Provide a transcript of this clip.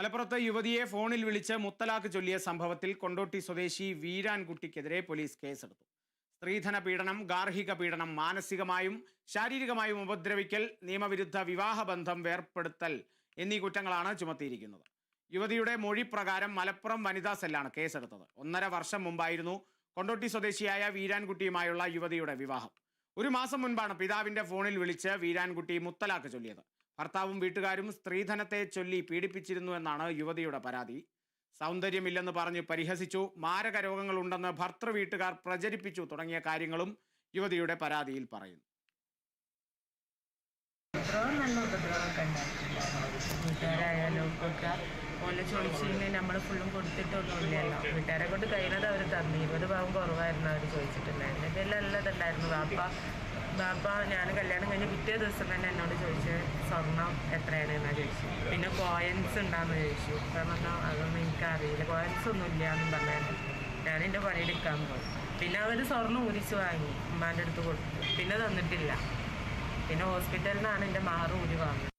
മലപ്പുറത്ത് യുവതിയെ ഫോണിൽ വിളിച്ച് മുത്തലാഖ് ചൊല്ലിയ സംഭവത്തിൽ കൊണ്ടോട്ടി സ്വദേശി വീരാൻകുട്ടിക്കെതിരെ പോലീസ് കേസെടുത്തു. സ്ത്രീധന പീഡനം ഗാർഹിക പീഡനം മാനസികമായും ശാരീരികമായും ഉപദ്രവിക്കൽ നിയമവിരുദ്ധ വിവാഹബന്ധം വേർപ്പെടുത്തൽ എന്നീ കുറ്റങ്ങളാണ് ചുമത്തിയിരിക്കുന്നത്. യുവതിയുടെ മൊഴി പ്രകാരം മലപ്പുറം വനിതാ സെല്ലാണ് കേസെടുത്തത്. ഒന്നര വർഷം മുമ്പായിരുന്നു കൊണ്ടോട്ടി സ്വദേശിയായ വീരാൻകുട്ടിയുമായുള്ള യുവതിയുടെ വിവാഹം. ഒരു മാസം മുൻപാണ് പിതാവിന്റെ ഫോണിൽ വിളിച്ച് വീരാൻകുട്ടി മുത്തലാക്ക് ചൊല്ലിയത്. ഭർത്താവും വീട്ടുകാരും സ്ത്രീധനത്തെ ചൊല്ലി പീഡിപ്പിച്ചിരുന്നു എന്നാണ് യുവതിയുടെ പരാതി. സൗന്ദര്യമില്ലെന്ന് പറഞ്ഞ് പരിഹസിച്ചു. മാരക രോഗങ്ങളുണ്ടെന്ന് ഭർത്തൃ വീട്ടുകാർ പ്രചരിപ്പിച്ചു തുടങ്ങിയ കാര്യങ്ങളും യുവതിയുടെ പരാതിയിൽ പറയുന്നു. നമ്മൾ ഫുള്ളും കൊടുത്തിട്ടൊന്നുമില്ലല്ലോ. വീട്ടുകാരെ കൊണ്ട് കഴിയുന്നത് അവർ തന്നു. ഇരുപത് കുറവായിരുന്നു അവർ ചോദിച്ചിട്ടുണ്ടായിരുന്നു. നല്ലതുണ്ടായിരുന്നു. ബാപ്പ ബാപ്പ ഞാൻ കല്യാണം കഴിഞ്ഞ് പിറ്റേ ദിവസം തന്നെ എന്നോട് ചോദിച്ച് സ്വർണം എത്രയാണ് എന്നാ ചോദിച്ചു. പിന്നെ കോയൻസ് ഉണ്ടാന്ന് ചോദിച്ചു. കാരണം പറഞ്ഞാൽ അതൊന്നും എനിക്കറിയില്ല. കോയൻസ് ഒന്നും ഇല്ല എന്ന് പറഞ്ഞു ഞാൻ എന്റെ പണിയെടുക്കാൻ പോയി. പിന്നെ അവർ സ്വർണം ഊരിച്ച് വാങ്ങി ഉമ്മാന്റെ അടുത്ത് കൊടുത്തു. പിന്നെ തന്നിട്ടില്ല. പിന്നെ ഹോസ്പിറ്റലിൽ നിന്നാണ് എന്റെ മാറ് ഊരി വാങ്ങുന്നത്